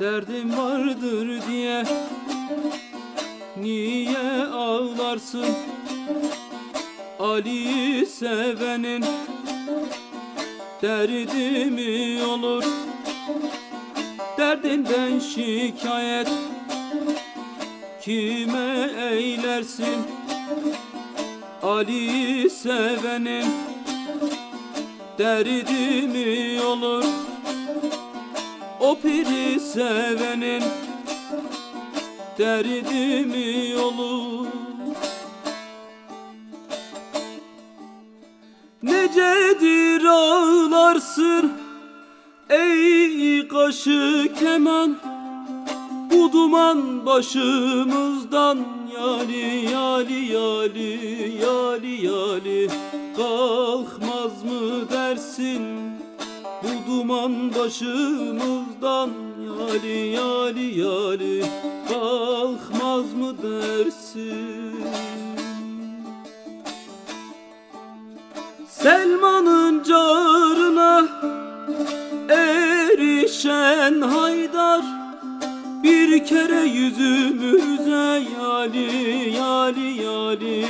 Derdim vardır diye Niye ağlarsın? Ali'yi sevenin Derdi mi olur? Derdinden şikayet Kime eylersin? Ali'yi sevenin Derdi mi olur O piri sevenin Derdi mi olur? Necedir ağlarsın Ey kaşı keman? Bu duman başımızdan Yali yali yali yali yali. Kalkmaz mı dersin duman başımızdan Yali yali yali Kalkmaz mı dersin? Selman'ın carına erişen Haydar bir kere yüzümüze yali yali yali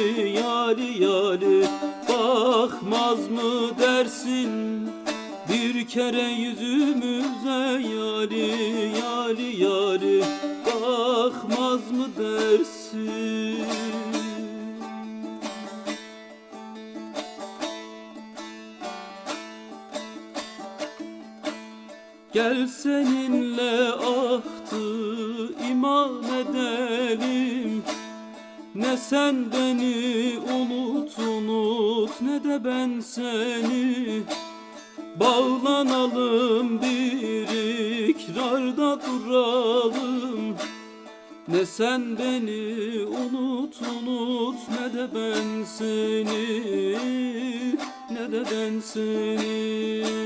yali yali bakmaz mı dersin bir kere yüzümüze yali yali yali bakmaz mı dersin? Gel seninle ahtı iman edelim. Ne sen beni unut unut ne de ben seni Bağlanalım bir ikrarda duralım. Ne sen beni unut unut ne de ben seni Ne de ben seni